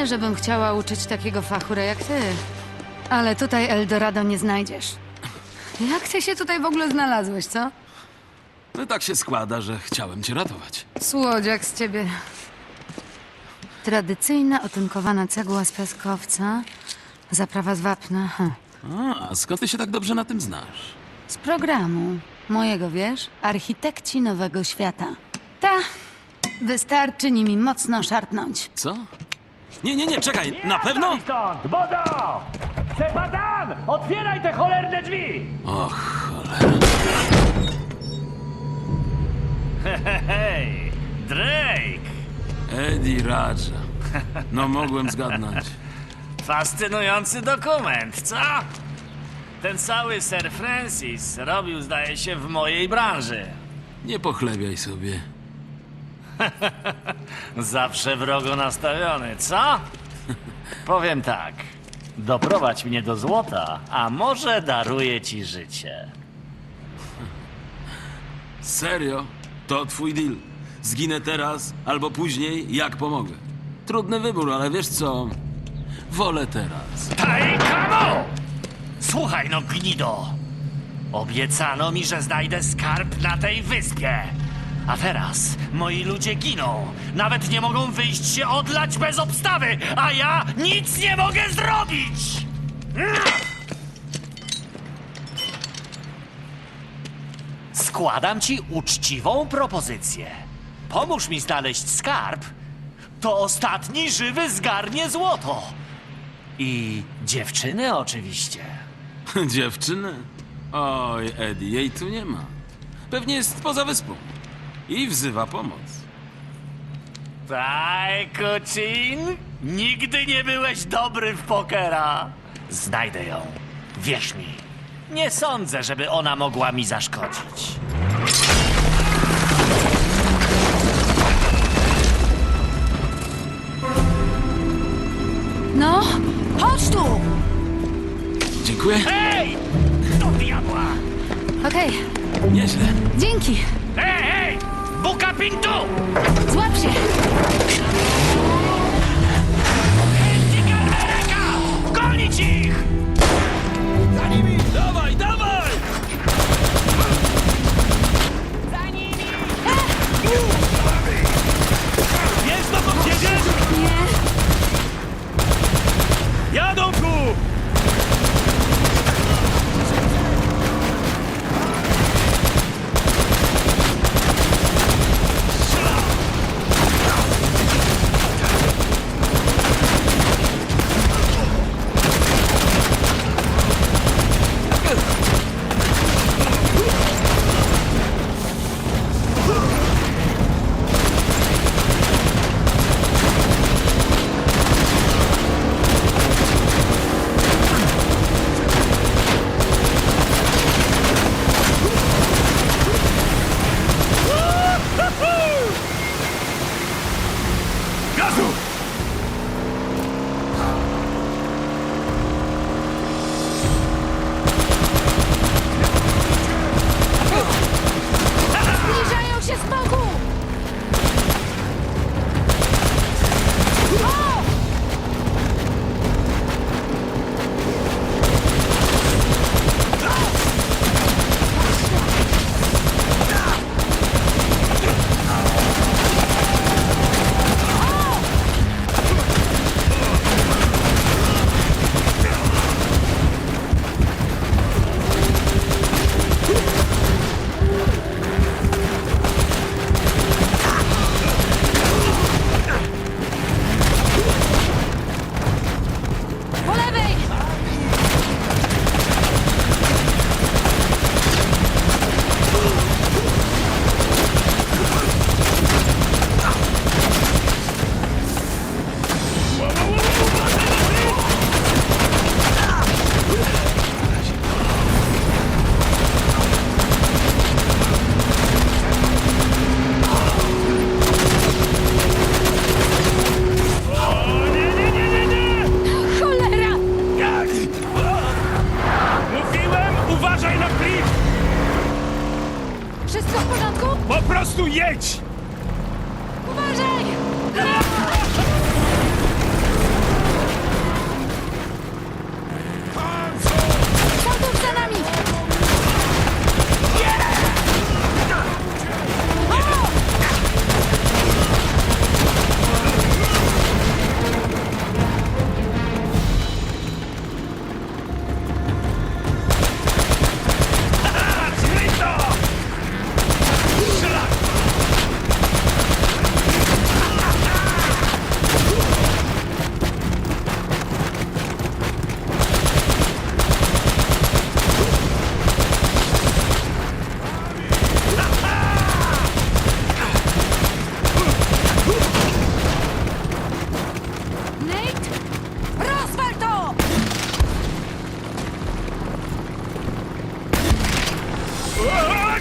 Nie, żebym chciała uczyć takiego fachura jak ty. Ale tutaj Eldorado nie znajdziesz. Jak ty się tutaj w ogóle znalazłeś, co? No tak się składa, że chciałem cię ratować. Słodziak z ciebie. Tradycyjna otynkowana cegła z piaskowca. Zaprawa z wapna. Hm. A skąd ty się tak dobrze na tym znasz? Z programu. Mojego, wiesz? Architekci Nowego Świata. Ta. Wystarczy nimi mocno szarpnąć. Co? Nie, nie, nie, czekaj, na pewno? Stąd, Bodo! Cepadan! Otwieraj te cholerne drzwi! Och, cholera. Hej, Drake! Eddie Raja. No mogłem zgadnąć. Fascynujący dokument, co? Ten cały Sir Francis robił, zdaje się, w mojej branży. Nie pochlebiaj sobie. Zawsze wrogo nastawiony, co? Powiem tak. Doprowadź mnie do złota, a może daruję ci życie. Serio? To twój deal. Zginę teraz albo później, jak pomogę. Trudny wybór, ale wiesz co? Wolę teraz. Taj kamo! Słuchaj no, gnido! Obiecano mi, że znajdę skarb na tej wyspie. A teraz moi ludzie giną. Nawet nie mogą wyjść się odlać bez obstawy, a ja nic nie mogę zrobić! Składam ci uczciwą propozycję. Pomóż mi znaleźć skarb. To ostatni żywy zgarnie złoto. I dziewczyny oczywiście. Dziewczynę? Oj, Eddie, jej tu nie ma. Pewnie jest poza wyspą. I wzywa pomoc. Tak, Kucin? Nigdy nie byłeś dobry w pokera. Znajdę ją. Wierz mi. Nie sądzę, żeby ona mogła mi zaszkodzić. No, chodź tu! Dziękuję. Hej! Do diabła! Okej, Nieźle. dzięki. Hej, hej! Buka pintu! Złap się! Gonić ich!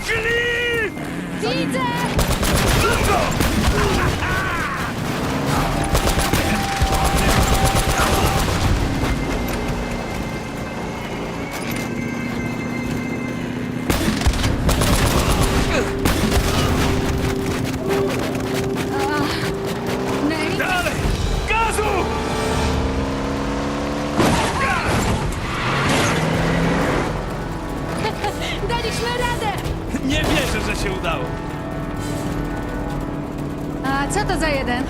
Uciekli! Widzę! Nate, za jeden?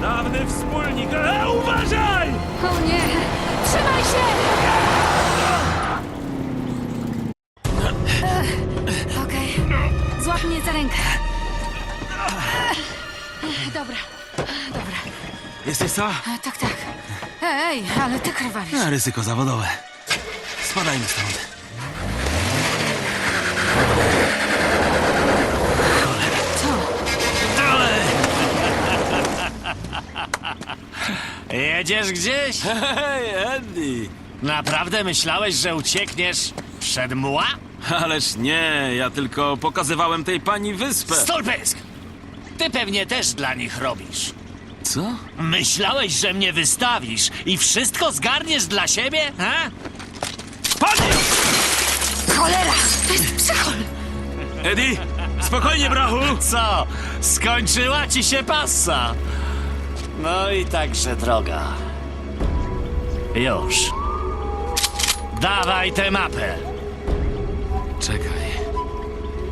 Dawny wspólnik, ale uważaj! O nie! Trzymaj się! Ech, Okej. Złap mnie za rękę. Ech, Dobra, dobra. Jesteś co? E, Tak, tak. Ej, ale ty krwawisz. Na ryzyko zawodowe. Spadajmy stąd. Jedziesz gdzieś? Hej, Eddie! Naprawdę myślałeś, że uciekniesz przed mła? Ależ nie, ja tylko pokazywałem tej pani wyspę. Stolpysk! Ty pewnie też dla nich robisz. Co? Myślałeś, że mnie wystawisz i wszystko zgarniesz dla siebie, ha? Spadnij! Cholera! To jest psychol! Eddie, spokojnie, brachu! Co? Skończyła ci się pasa? No i także droga. Już. Dawaj tę mapę. Czekaj.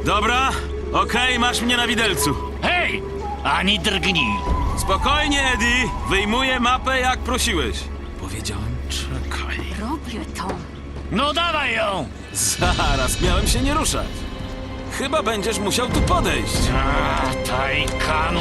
Dobra, okej, masz mnie na widelcu. Hej! Ani drgnij. Spokojnie, Eddie, wyjmuję mapę jak prosiłeś. Powiedziałem, czekaj. Robię to. No dawaj ją! Zaraz, miałem się nie ruszać. Chyba będziesz musiał tu podejść. A, Tajkanu!